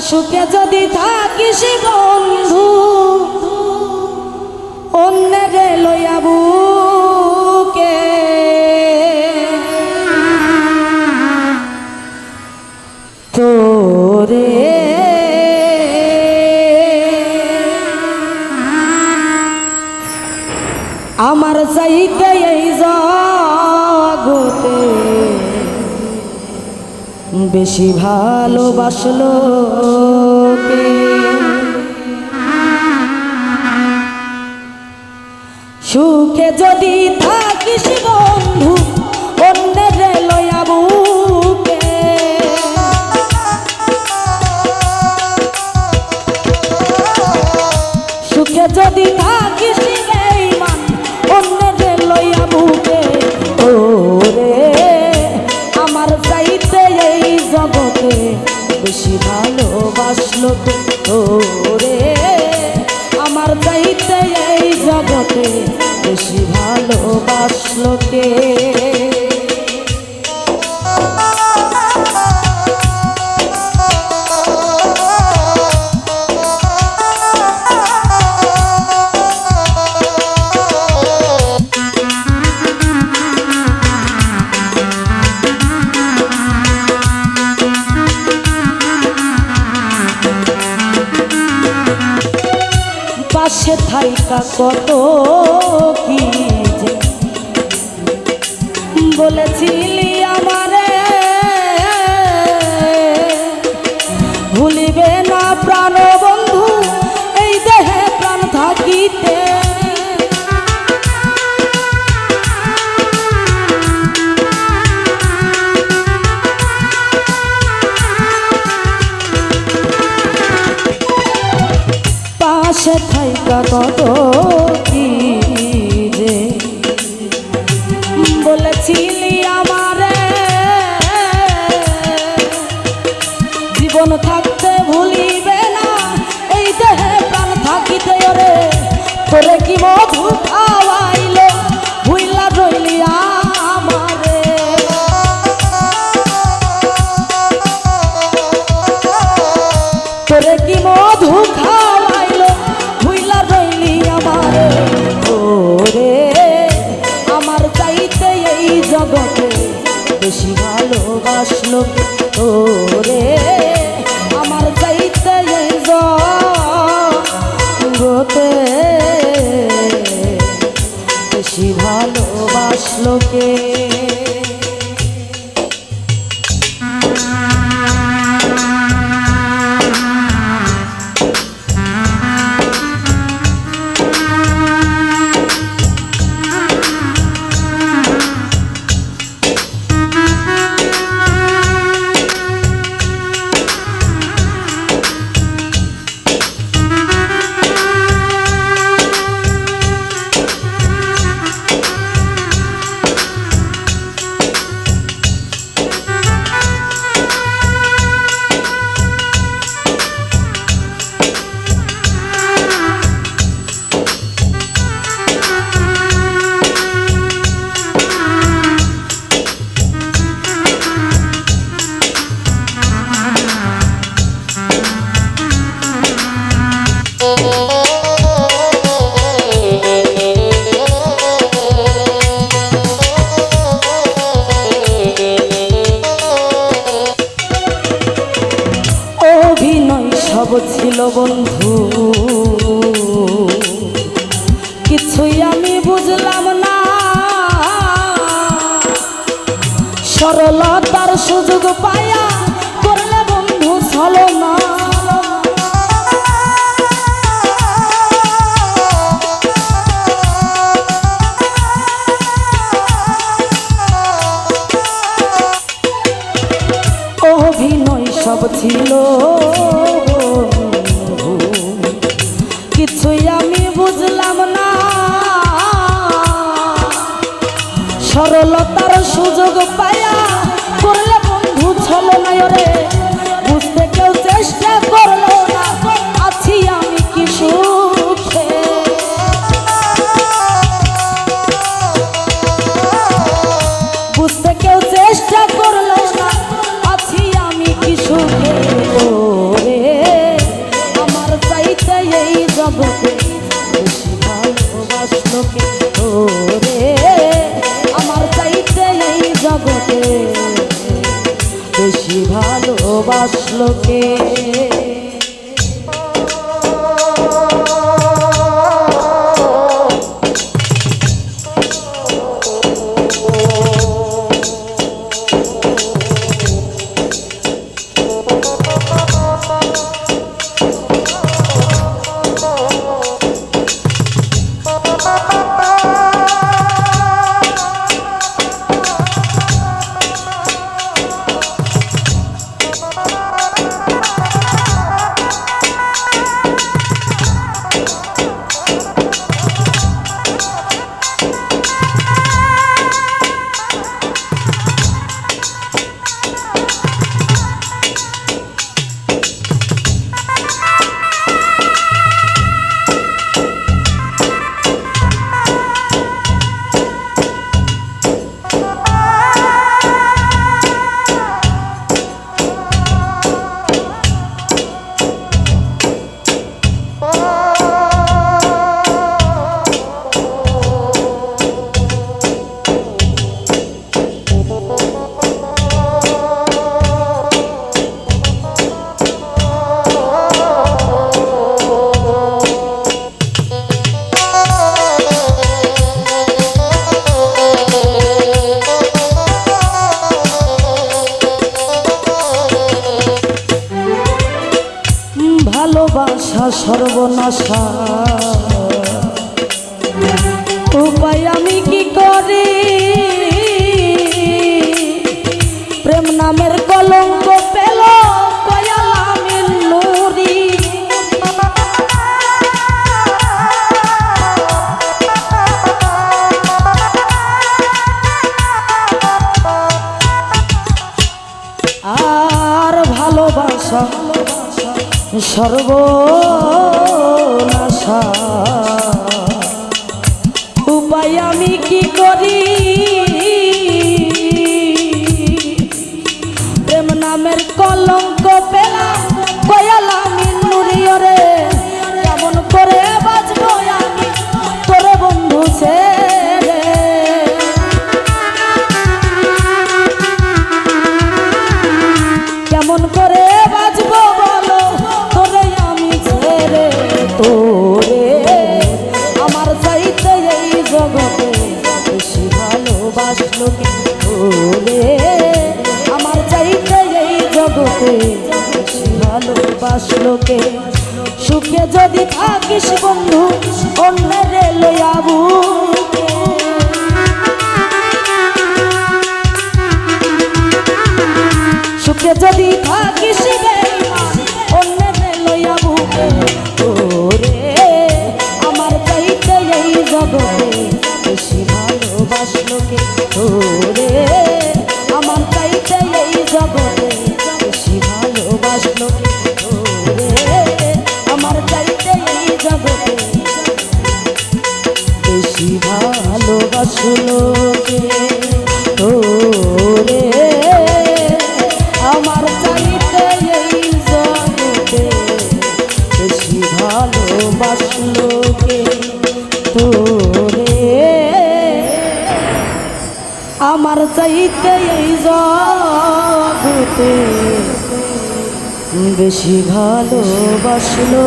সুখে যদি থাকিস বন্ধু অন্যের লইয়া বুকে বেশি ভালোবাসলো সুখে যদি থাকিস বন্ধু সুখে যদি ভালোবাসলো ওরে আমার চাইতে এই জগতে বেশি ভালোবাসলো পাশে থাইকা কত কি যে বলেছিলি থাইকা কত কি যে? বলেছিলি আমারে জীবন থাকতে ভুলিবে জগতে বেশি ভালোবাসলো সব ছিল বন্ধু। কিছুই আমি বুঝলাম না। সরলতার সুযোগ পায়া সরলতার সুযোগ পায়া করলে বন্ধু ছল নাই রে ভালোবাসলোকে সর্বনাশা উপায় আমি কি করি? সর্বনাশা। উপায় আমি কি করি? প্রেম নামের কলঙ্ক পেলাম কয়ালাম নুরিয়রে কেমন করে বাঁচবো আমি তোরে বন্ধু ছেড়ে? কেমন করে জগতে বেশি ভালোবাসলো কে? সুখে যদি থাকিস বন্ধু অন্যের লয়াবু সুখে যদি থাকিস তোরে আমার চাইতে এই জগতে বেশি ভালোবাসলো কে তোরে আমার ভালোবাসলো